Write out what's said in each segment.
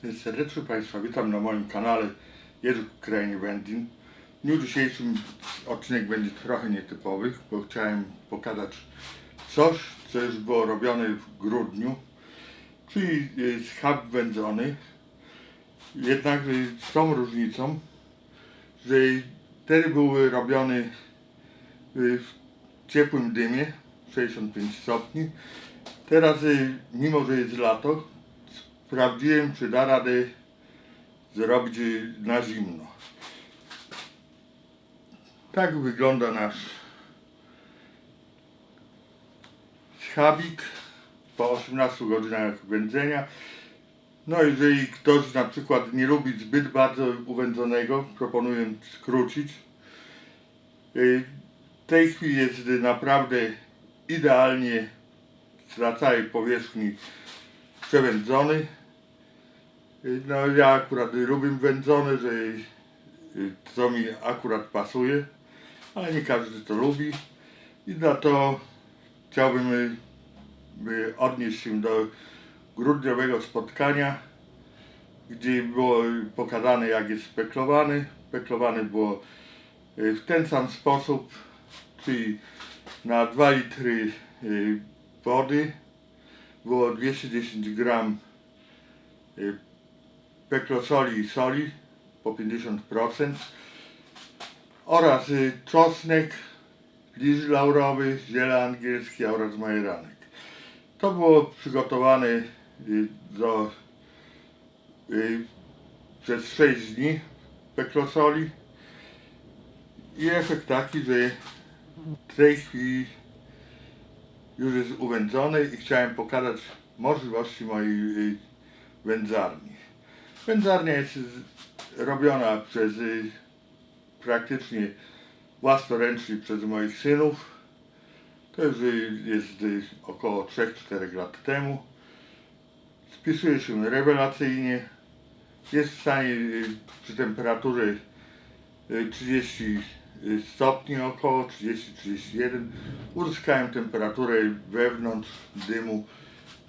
Serdecznie Państwa witam na moim kanale Jerzy Krajnie Wędlin. W dniu dzisiejszym odcinek będzie trochę nietypowy, bo chciałem pokazać coś, co już było robione w grudniu, czyli schab wędzony. Jednak e, z tą różnicą, że wtedy były robione e, w ciepłym dymie 65 stopni. Teraz, e, mimo że jest lato, sprawdziłem, czy da radę zrobić na zimno. Tak wygląda nasz schabik po 18 godzinach wędzenia. No jeżeli ktoś na przykład nie lubi zbyt bardzo uwędzonego, proponuję skrócić. Y, W tej chwili jest naprawdę idealnie na całej powierzchni przewędzony. Y, No ja akurat lubię wędzone, że y, to mi akurat pasuje, ale nie każdy to lubi i za to chciałbym y, by odnieść się do grudniowego spotkania, gdzie było pokazane jak jest speklowany. Speklowany było w ten sam sposób, czyli na 2 litry wody było 210 gram peklosoli i soli po 50% oraz y, czosnek, liść laurowy, ziele angielskie oraz majeranek. To było przygotowane y, do, y, przez 6 dni peklosoli i efekt taki, że w tej chwili już jest uwędzony i chciałem pokazać możliwości mojej wędzarni. Wędzarnia jest robiona przez y, praktycznie własnoręcznie przez moich synów. To już y, jest y, około 3-4 lat temu. Spisuje się rewelacyjnie. Jest w stanie przy temperaturze y, 30 stopni około 30-31 uzyskałem temperaturę wewnątrz dymu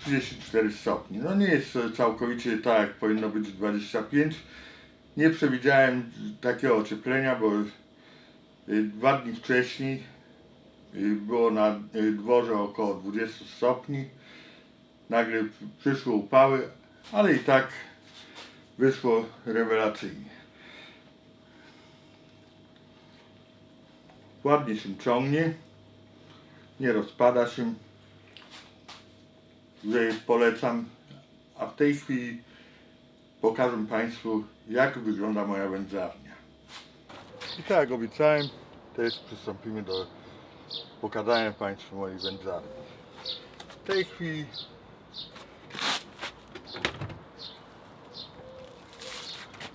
34 stopni. No nie jest całkowicie tak jak powinno być 25. Nie przewidziałem takiego ocieplenia, bo y, dwa dni wcześniej y, było na y, dworze około 20 stopni. Nagle przyszły upały, ale i tak wyszło rewelacyjnie. Ładnie się ciągnie, nie rozpada się, że polecam. A w tej chwili pokażę Państwu, jak wygląda moja wędzarnia. I tak jak obiecałem, teraz przystąpimy do pokazania Państwu mojej wędzarni. W tej chwili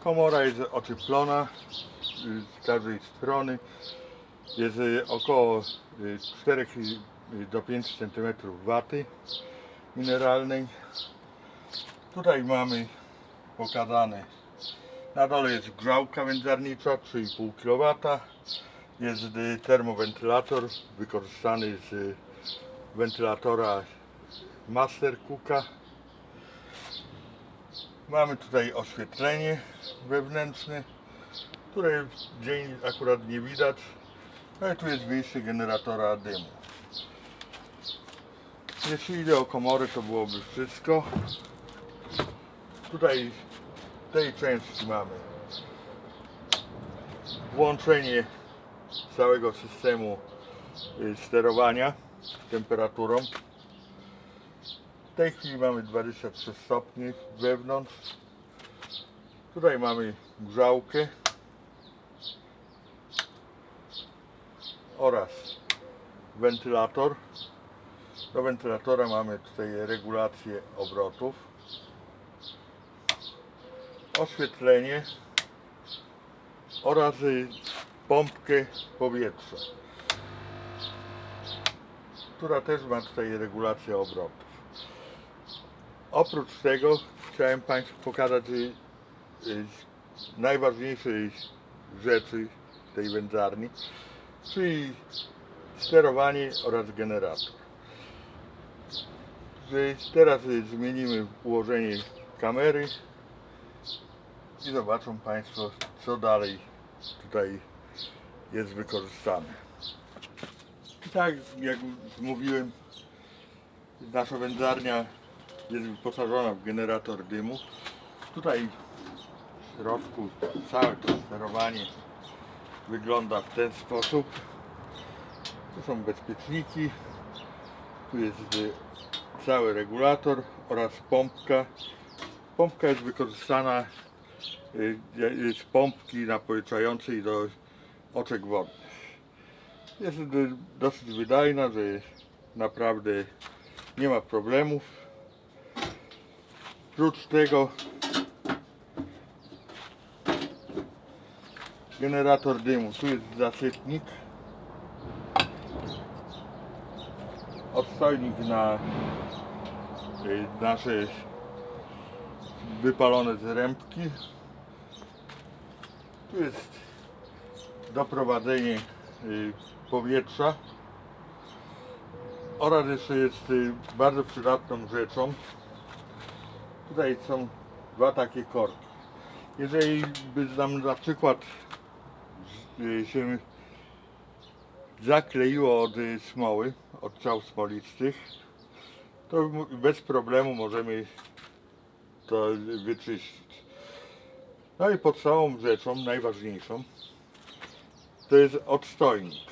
komora jest ocieplona y, z każdej strony jest y, około y, 4 y, do 5 cm waty mineralnej. Tutaj mamy pokazane, na dole jest grzałka wędzarnicza 3,5 kW. Jest y, termowentylator wykorzystany z wentylatora Master Cooka. Mamy tutaj oświetlenie wewnętrzne, które w dzień akurat nie widać, ale tu jest wyjście generatora dymu. Jeśli idzie o komory, to byłoby wszystko. Tutaj w tej części mamy włączenie całego systemu y, sterowania temperaturą. W tej chwili mamy 23 stopnie wewnątrz. Tutaj mamy grzałkę oraz wentylator. Do wentylatora mamy tutaj regulację obrotów, oświetlenie oraz pompkę powietrza, która też ma tutaj regulację obrotów. Oprócz tego chciałem Państwu pokazać y, y, najważniejsze rzeczy tej wędzarni, czyli sterowanie oraz generator. Teraz zmienimy ułożenie kamery i zobaczą Państwo, co dalej tutaj jest wykorzystane. Tak, jak mówiłem, nasza wędzarnia jest wyposażona w generator dymu. Tutaj w środku całe to sterowanie wygląda w ten sposób. Tu są bezpieczniki, tu jest y, cały regulator oraz pompka. Pompka jest wykorzystana y, y, z pompki napowietrzającej do oczek wodnych. Jest dosyć wydajna, że naprawdę nie ma problemów. Oprócz tego generator dymu. Tu jest zasypnik. Odstojnik na nasze wypalone zrębki. Tu jest doprowadzenie y, powietrza oraz jeszcze jest y, bardzo przydatną rzeczą. Tutaj są dwa takie korki. Jeżeli by nam na przykład y, się zakleiło od smoły, od ciał smolistych, to bez problemu możemy to wyczyścić. No i podstawową rzeczą, najważniejszą, to jest odstojnik.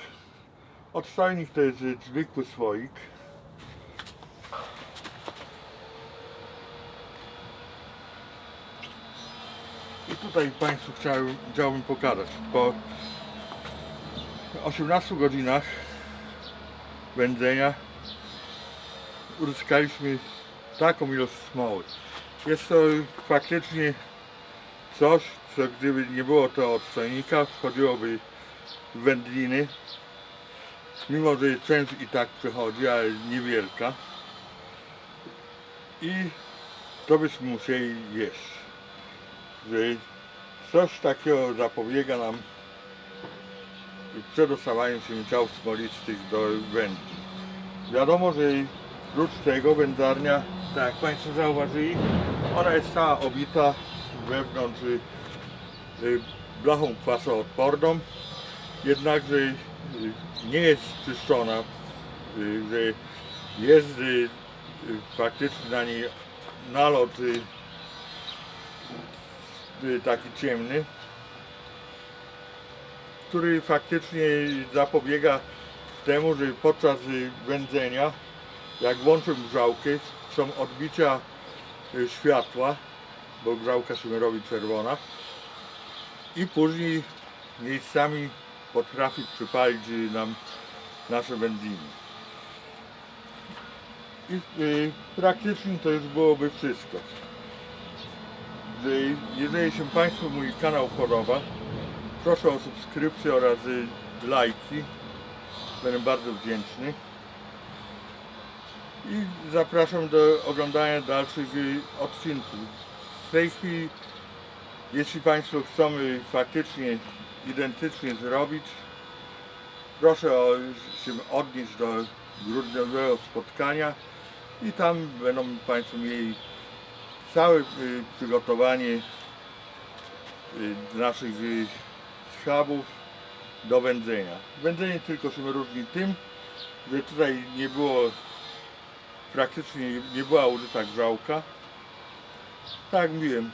Odstojnik to jest zwykły słoik. I tutaj Państwu chciałem, chciałbym pokazać. Po 18 godzinach wędzenia uzyskaliśmy taką ilość smoły. Jest to faktycznie coś, co gdyby nie było to odstojnika, wchodziłoby wędliny. Mimo, że część i tak przechodzi, ale niewielka. I to byśmy musieli jeść. Że coś takiego zapobiega nam przedostawaniem się ciał smolistych do wędli. Wiadomo, że oprócz tego wędzarnia, tak jak Państwo zauważyli, ona jest cała obita wewnątrz y, y, blachą kwasoodporną, jednakże y, nie jest czyszczona, że jest faktycznie na niej nalot taki ciemny, który faktycznie zapobiega temu, że podczas wędzenia, jak włączę grzałkę, są odbicia y, światła, bo grzałka się robi czerwona i później miejscami potrafi przypalić y, nam nasze wędliny. I y, praktycznie to już byłoby wszystko. Że jeżeli się Państwu mój kanał podoba, proszę o subskrypcję oraz y, lajki. Będę bardzo wdzięczny. I zapraszam do oglądania dalszych odcinków. W tej chwili, jeśli Państwo chcą y, faktycznie identycznie zrobić, proszę o, się odnieść do grudniowego spotkania i tam będą Państwo mieli całe y, przygotowanie y, naszych y, schabów do wędzenia. Wędzenie tylko się różni tym, że tutaj nie było praktycznie nie była użyta grzałka. Tak jak mówiłem,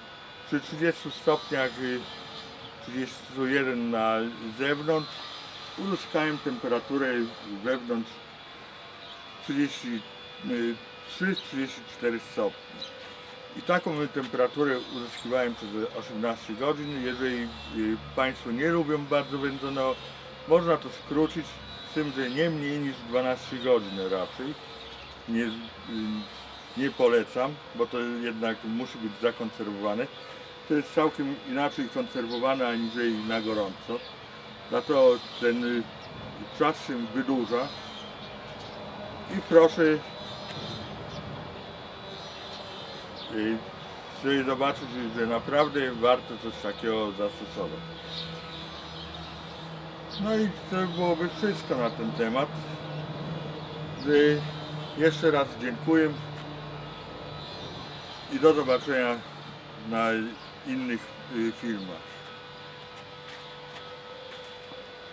przy 30 stopniach y, 31 na zewnątrz uzyskałem temperaturę wewnątrz 33-34 stopni. I taką temperaturę uzyskiwałem przez 18 godzin. Jeżeli y, Państwo nie lubią bardzo wędzonego, można to skrócić z tym, że nie mniej niż 12 godzin raczej. Nie, y, nie polecam, bo to jednak musi być zakonserwowane. To jest całkiem inaczej konserwowane aniżeli na gorąco. Dlatego ten y, czas się wydłuża. I proszę y, sobie zobaczyć, że naprawdę warto coś takiego zastosować. No i to byłoby wszystko na ten temat. Jeszcze raz dziękuję i do zobaczenia na innych y, filmach.